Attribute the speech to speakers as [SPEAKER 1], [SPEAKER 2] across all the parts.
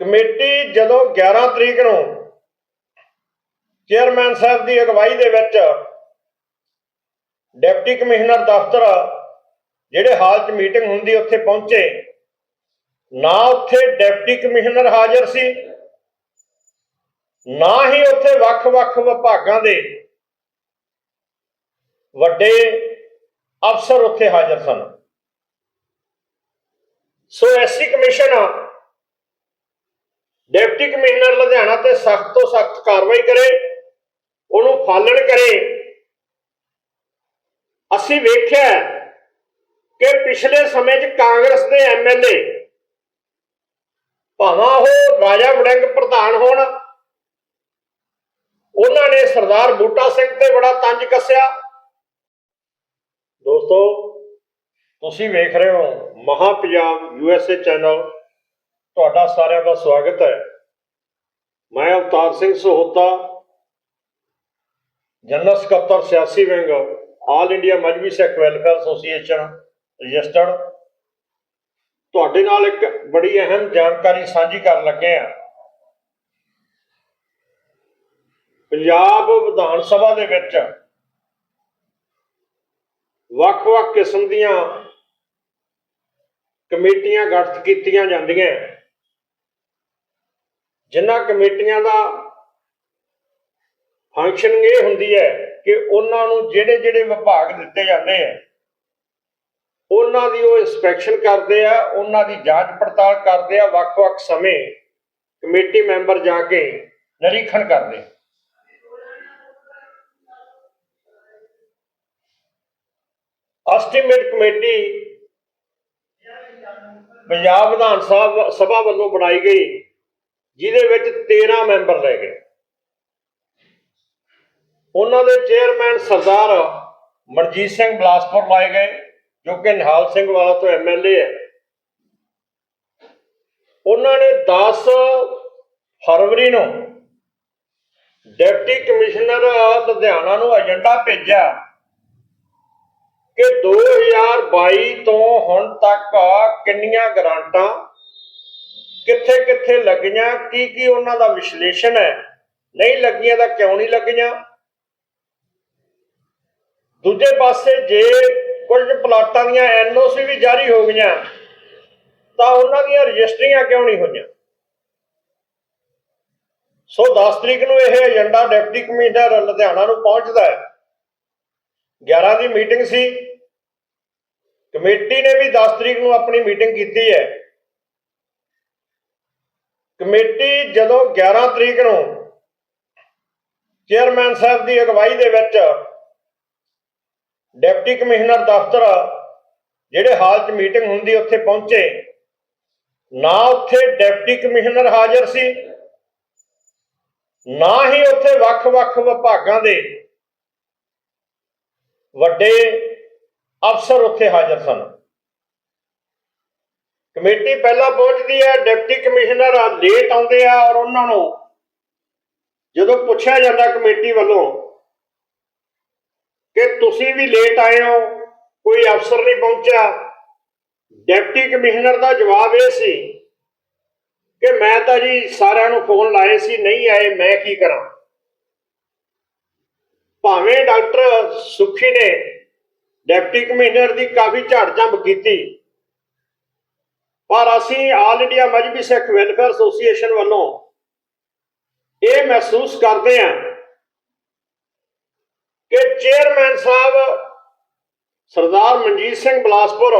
[SPEAKER 1] Committee ਜਦੋਂ 11 ਤਰੀਕ ਨੂੰ ਚੇਅਰਮੈਨ ਸਾਹਿਬ ਦੀ ਅਗਵਾਈ ਦੇ ਵਿੱਚ ਡਿਪਟੀ ਕਮਿਸ਼ਨਰ ਦਫ਼ਤਰ, ਜਿਹੜੇ ਹਾਲ 'ਚ ਮੀਟਿੰਗ ਹੁੰਦੀ ਉੱਥੇ ਪਹੁੰਚੇ, ਨਾ ਉੱਥੇ ਡਿਪਟੀ ਕਮਿਸ਼ਨਰ ਹਾਜ਼ਰ ਸੀ, ਨਾ ਹੀ ਉੱਥੇ ਵੱਖ-ਵੱਖ ਵਿਭਾਗਾਂ ਦੇ ਵੱਡੇ ਅਫਸਰ ਉੱਥੇ ਹਾਜ਼ਰ ਸਨ। So SC commission deputy commissioner Ludhiana ਤੇ ਸਖਤ ਤੋਂ ਸਖਤ ਕਾਰਵਾਈ ਕਰੇ, ਉਹਨੂੰ ਫਾਲਣ ਕਰੇ। ਅਸੀਂ ਵੇਖਿਆ ਕਿ ਪਿਛਲੇ ਸਮੇਂ 'ਚ ਕਾਂਗਰਸ ਦੇ ਐਮਐਲਏ ਭਾਵੇਂ ਉਹ ਰਾਜਾ ਵੜਿੰਗ ਪ੍ਰਧਾਨ ਹੋਣ, ਉਹਨਾਂ ਨੇ ਸਰਦਾਰ ਬੂਟਾ ਸਿੰਘ ਤੇ ਬੜਾ ਤੰਜ ਕੱਸਿਆ। ਦੋਸਤੋ, ਤੁਸੀਂ ਵੇਖ ਰਹੇ ਹੋ ਮਹਾ ਪੰਜਾਬ ਯੂਐਸਏ ਚੈਨਲ ਤੁਹਾਡਾ ਸਾਰਿਆਂ ਦਾ ਸਵਾਗਤ ਹੈ। ਮੈਂ ਅਵਤਾਰ ਸਿੰਘ ਸਹੋਤਾ, ਜਨਰਲ ਸਕੱਤਰ ਸਿਆਸੀ wing, all India Mazhabi Sikh welfare association, registered. ਤੁਹਾਡੇ ਨਾਲ ਇੱਕ ਬੜੀ ਅਹਿਮ ਜਾਣਕਾਰੀ ਸਾਂਝੀ ਕਰਨ ਲੱਗੇ ਆ ਪੰਜਾਬ ਵਿਧਾਨ ਸਭਾ ਦੇ ਵਿੱਚ ਵੱਖ-ਵੱਖ ਕਿਸਮ ਦੀਆਂ ਕਮੇਟੀਆਂ ਗਠਿਤ ਕੀਤੀਆਂ ਜਾਂਦੀਆਂ। ਜਿਨ੍ਹਾਂ ਕਮੇਟੀਆਂ ਦਾ ਫੰਕਸ਼ਨ ਇਹ ਹੁੰਦੀ ਹੈ ਕਿ ਉਹਨਾਂ ਨੂੰ ਜਿਹੜੇ ਜਿਹੜੇ ਵਿਭਾਗ ਦਿੱਤੇ ਜਾਂਦੇ ਆ, ਉਹਨਾਂ ਦੀ ਉਹ ਇਨਸਪੈਕਸ਼ਨ ਕਰਦੇ ਆ, ਉਹਨਾਂ ਦੀ ਜਾਂਚ ਪੜਤਾਲ ਕਰਦੇ ਆ, ਵੱਖ-ਵੱਖ ਸਮੇਂ ਕਮੇਟੀ ਮੈਂਬਰ ਜਾ ਕੇ ਨਿਰੀਖਣ ਕਰਦੇ ਐਸਟੀਮੇਟ ਕਮੇਟੀ ਪੰਜਾਬ ਵਿਧਾਨ ਸਭਾ ਸਭਾ ਵੱਲੋਂ ਬਣਾਈ ਗਈ ਜਿਹਦੇ ਵਿੱਚ 13 ਮੈਂਬਰ ਲੈ ਗਏ। ਉਹਨਾਂ ਦੇ ਚੇਅਰਮੈਨ ਸਰਦਾਰ ਮਨਜੀਤ ਸਿੰਘ ਬਲਾਸਪੁਰ ਲਾਏ ਗਏ, ਜੋ ਕਿ ਨਿਹਾਲ ਸਿੰਘ ਵਾਲਾ ਤੋਂ ਐਮਐਲਏ ਹੈ। ਉਹਨਾਂ ਨੇ 10 ਫਰਵਰੀ ਨੂੰ ਡਿਪਟੀ ਕਮਿਸ਼ਨਰ ਲੁਧਿਆਣਾ ਨੂੰ ਏਜੰਡਾ ਭੇਜਿਆ ਕਿ 2022 ਤੋਂ ਹੁਣ ਤੱਕ ਕਿੰਨੀਆਂ ਗ੍ਰਾਂਟਾਂ ਕਿੱਥੇ ਕਿੱਥੇ ਲੱਗੀਆਂ ਕੀ ਕੀ ਉਹਨਾਂ ਦਾ ਵਿਸ਼ਲੇਸ਼ਣ ਹੈ? ਨਹੀਂ ਲੱਗੀਆਂ ਤਾਂ ਕਿਉਂ ਨਹੀਂ ਲੱਗੀਆਂ? ਦੂਜੇ ਪਾਸੇ ਜੇ ਕੁਝ ਪਲਾਟਾਂ ਦੀਆਂ ਐਨਓਸੀ ਵੀ ਜਾਰੀ ਹੋ ਗਈਆਂ, ਤਾਂ ਉਹਨਾਂ ਦੀਆਂ ਰਜਿਸਟਰੀਆਂ ਕਿਉਂ ਨਹੀਂ ਹੋਈਆਂ? ਸੋ 10 ਤਰੀਕ ਨੂੰ ਇਹ ਏਜੰਡਾ ਡਿਪਟੀ ਕਮਿਸ਼ਨਰ ਲੁਧਿਆਣਾ ਨੂੰ ਪਹੁੰਚਦਾ ਹੈ। 11 ਦੀ ਮੀਟਿੰਗ ਸੀ। ਕਮੇਟੀ ਨੇ ਵੀ 10 ਤਰੀਕ ਨੂੰ ਆਪਣੀ ਮੀਟਿੰਗ ਕੀਤੀ ਹੈ। ਕਮੇਟੀ ਜਦੋਂ 11 ਤਰੀਕ ਨੂੰ ਚੇਅਰਮੈਨ ਸਾਹਿਬ ਦੀ ਅਗਵਾਈ ਦੇ ਵਿੱਚ ਡਿਪਟੀ ਕਮਿਸ਼ਨਰ ਦਫ਼ਤਰ, ਜਿਹੜੇ ਹਾਲ 'ਚ ਮੀਟਿੰਗ ਹੁੰਦੀ ਉੱਥੇ ਪਹੁੰਚੇ, ਨਾ ਉੱਥੇ ਡਿਪਟੀ ਕਮਿਸ਼ਨਰ ਹਾਜ਼ਰ ਸੀ, ਨਾ ਹੀ ਉੱਥੇ ਵੱਖ-ਵੱਖ ਵਿਭਾਗਾਂ ਦੇ ਵੱਡੇ ਅਫਸਰ ਉੱਥੇ ਹਾਜ਼ਰ ਸਨ। ਕਮੇਟੀ ਪਹਿਲਾਂ ਪਹੁੰਚਦੀ ਹੈ, ਡਿਪਟੀ ਕਮਿਸ਼ਨਰ ਲੇਟ ਆਉਂਦੇ ਆ ਔਰ ਉਹਨਾਂ ਨੂੰ ਜਦੋਂ ਪੁੱਛਿਆ ਜਾਂਦਾ ਕਮੇਟੀ ਵੱਲੋਂ ਕਿ ਤੁਸੀਂ ਵੀ ਲੇਟ ਆਏ ਹੋ, ਕੋਈ ਅਫਸਰ ਨਹੀਂ ਪਹੁੰਚਿਆ, ਡਿਪਟੀ ਕਮਿਸ਼ਨਰ ਦਾ ਜਵਾਬ ਇਹ ਸੀ ਕਿ ਮੈਂ ਤਾਂ ਜੀ ਸਾਰਿਆਂ ਨੂੰ ਫੋਨ ਲਾਏ ਸੀ, ਨਹੀਂ ਆਏ, ਮੈਂ ਕੀ ਕਰਾਂ? ਭਾਵੇਂ ਡਾਕਟਰ ਸੁਖੀ ਨੇ ਡਿਪਟੀ ਕਮਿਸ਼ਨਰ ਦੀ ਕਾਫੀ ਝਾੜ ਝੰਬ ਕੀਤੀ ਪਰ ਅਸੀਂ all India Mazhabi Sikh welfare association ਵੱਲੋਂ ਇਹ ਮਹਿਸੂਸ ਕਰਦੇ ਹਾਂ ਕਿ ਚੇਅਰਮੈਨ ਸਾਹਿਬ ਸਰਦਾਰ ਮਨਜੀਤ ਸਿੰਘ ਬਲਾਸਪੁਰ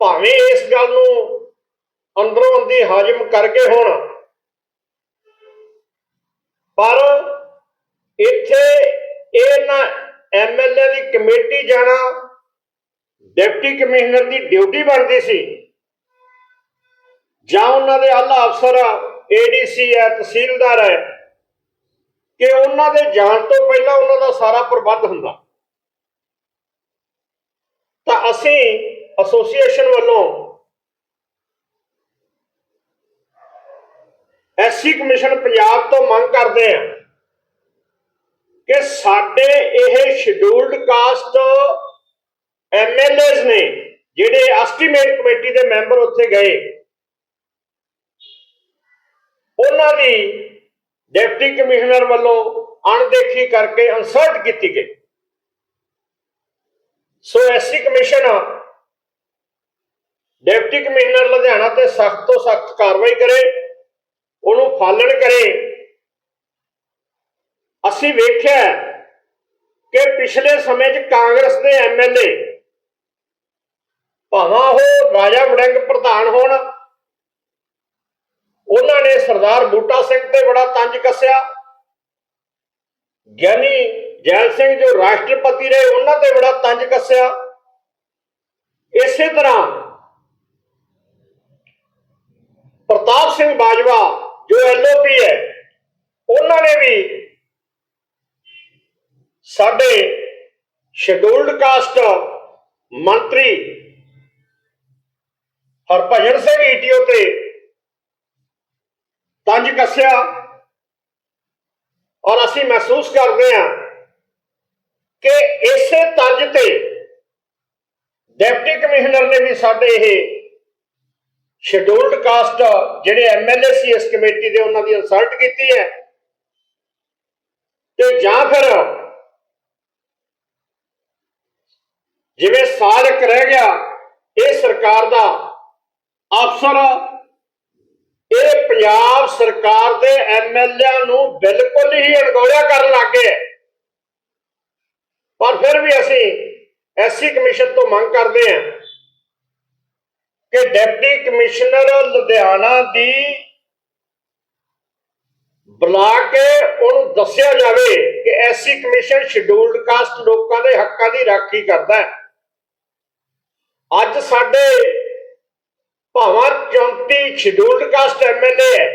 [SPEAKER 1] ਭਾਵੇਂ ਇਸ ਗੱਲ ਨੂੰ ਅੰਦਰੋਂ ਅੰਦੀ ਹਾਜ਼ਮ ਕਰਕੇ ਹੋਣ, ਪਰ ਇੱਥੇ ਇਹਨਾਂ ਐਮਐਲਏ ਦੀ ਕਮੇਟੀ ਜਾਣਾ, ਡਿਪਟੀ ਕਮਿਸ਼ਨਰ ਦੀ ਡਿਊਟੀ ਬਣਦੀ ਸੀ। ਜਾਂ ਉਹਨਾਂ ਦੇ ਆਲਾ ਅਫਸਰ ਏਡੀਸੀ ਹੈ, ਤਹਿਸੀਲਦਾਰ ਹੈ, ਕਿ ਉਹਨਾਂ ਦੇ ਜਾਣ ਤੋਂ ਪਹਿਲਾਂ ਉਹਨਾਂ ਦਾ ਸਾਰਾ ਪ੍ਰਬੰਧ ਹੁੰਦਾ। ਤਾਂ ਅਸੀਂ ਐਸੋਸੀਏਸ਼ਨ ਵੱਲੋਂ ਐਸਸੀ ਕਮਿਸ਼ਨ ਪੰਜਾਬ ਤੋਂ ਮੰਗ ਕਰਦੇ ਹਾਂ ਕਿ ਸਾਡੇ ਇਹ ਸ਼ਡਿਊਲਡ ਕਾਸਟ ਐਮਐਲਏਜ਼ ਨੇ, ਜਿਹੜੇ ਐਸਟੀਮੇਟ ਕਮੇਟੀ ਦੇ ਮੈਂਬਰ ਉੱਥੇ ਗਏ ਉਹਨਾਂ ਦੀ ਡਿਪਟੀ ਕਮਿਸ਼ਨਰ ਵੱਲੋਂ ਅਣਦੇਖੀ ਕਰਕੇ ਇਨਸਲਟ ਕੀਤੀ ਗਈ। So SC commission deputy commissioner Ludhiana ਤੇ ਸਖਤ ਤੋਂ ਸਖਤ ਕਾਰਵਾਈ ਕਰੇ, ਉਹਨੂੰ ਫਾਲਣ ਕਰੇ। ਅਸੀਂ ਵੇਖਿਆ ਕਿ ਪਿਛਲੇ ਸਮੇਂ 'ਚ ਕਾਂਗਰਸ ਦੇ ਐਮਐਲਏ ਭਾਵੇਂ ਉਹ ਰਾਜਾ ਵੜਿੰਗ ਪ੍ਰਧਾਨ ਹੋਣ ਸਰਦਾਰ ਬੂਟਾ ਸਿੰਘ ਤੇ ਬੜਾ ਤੰਜ ਕੱਸਿਆ। ਗਿਆਨੀ ਜੈਲ ਸਿੰਘ ਜੋ ਰਾਸ਼ਟਰਪਤੀ ਰਹੇ, ਉਹਨਾਂ ਤੇ ਬੜਾ ਤੰਜ ਕੱਸਿਆ। ਇਸੇ ਤਰ੍ਹਾਂ ਪ੍ਰਤਾਪ ਸਿੰਘ ਬਾਜਵਾ ਜੋ ਐਲਓਪੀ ਹੈ, ਉਹਨਾਂ ਨੇ ਵੀ ਸਾਡੇ ਸ਼ੈਡਿਊਲਡ ਕਾਸਟ ਮੰਤਰੀ ਹਰਭਜਨ ਸਿੰਘ ਈਟੀਓ ਤੇ ਤੰਜ ਕੱਸਿਆ ਔਰ ਅਸੀਂ ਮਹਿਸੂਸ ਕਰਦੇ ਹਾਂ ਕਿ ਇਸੇ ਤੰਜ ਤੇ ਡਿਪਟੀ ਕਮਿਸ਼ਨਰ ਨੇ ਵੀ ਸਾਡੇ ਇਹ ਸ਼ਡਿਊਲਡ ਕਾਸਟ ਜਿਹੜੇ ਐਮਐਲਏ ਸੀ ਇਸ ਕਮੇਟੀ ਦੇ, ਉਹਨਾਂ ਦੀ ਇਨਸਲਟ ਕੀਤੀ ਹੈ। ਤੇ ਜਾਂ ਫਿਰ ਜਿਵੇਂ ਸਾਲ ਇੱਕ ਰਹਿ ਗਿਆ, ਇਹ ਸਰਕਾਰ ਦਾ ਅਫਸਰ ਪੰਜਾਬ ਸਰਕਾਰ ਦੇ ਐਮਐਲਏ ਨੂੰ ਬਿਲਕੁਲ ਹੀ ਅਣਗੌਲਿਆ ਕਰਨ ਲੱਗੇ। ਪਰ ਫਿਰ ਵੀ ਅਸੀਂ ਐਸਸੀ ਕਮਿਸ਼ਨ ਤੋਂ ਮੰਗ ਕਰਦੇ ਹਾਂ ਕਿ ਡਿਪਟੀ ਕਮਿਸ਼ਨਰ ਲੁਧਿਆਣਾ ਦੀ ਬੁਲਾ ਕੇ ਉਹਨੂੰ ਦੱਸਿਆ ਜਾਵੇ ਕਿ ਐਸਸੀ ਕਮਿਸ਼ਨ ਸ਼ਡਿਊਲਡ ਕਾਸਟ ਲੋਕਾਂ ਦੇ ਹੱਕਾਂ ਦੀ ਰਾਖੀ ਕਰਦਾ ਹੈ। ਅੱਜ ਸਾਡੇ ਭਾਵਾਂ 34 ਸ਼ੈਡਿਊਲਡ ਕਾਸਟ ਐਮਐਲਏ ਹੈ।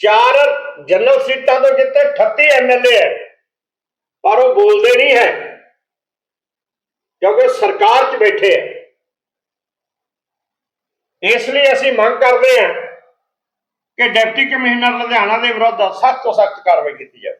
[SPEAKER 1] ਚਾਰ ਜਨਰਲ ਸੀਟਾਂ ਤੋਂ ਜਿੱਤੇ 38 ਐਮਐਲਏ ਹੈ। ਪਰ ਉਹ ਬੋਲਦੇ ਨਹੀਂ ਹੈ, ਕਿਉਂਕਿ ਸਰਕਾਰ 'ਚ ਬੈਠੇ ਹੈ। ਇਸ ਲਈ ਅਸੀਂ ਮੰਗ ਕਰਦੇ ਹਾਂ ਕਿ ਡਿਪਟੀ ਕਮਿਸ਼ਨਰ ਲੁਧਿਆਣਾ ਦੇ ਵਿਰੁੱਧ ਸਖਤ ਤੋਂ ਸਖਤ ਕਾਰਵਾਈ ਕੀਤੀ ਜਾਵੇ।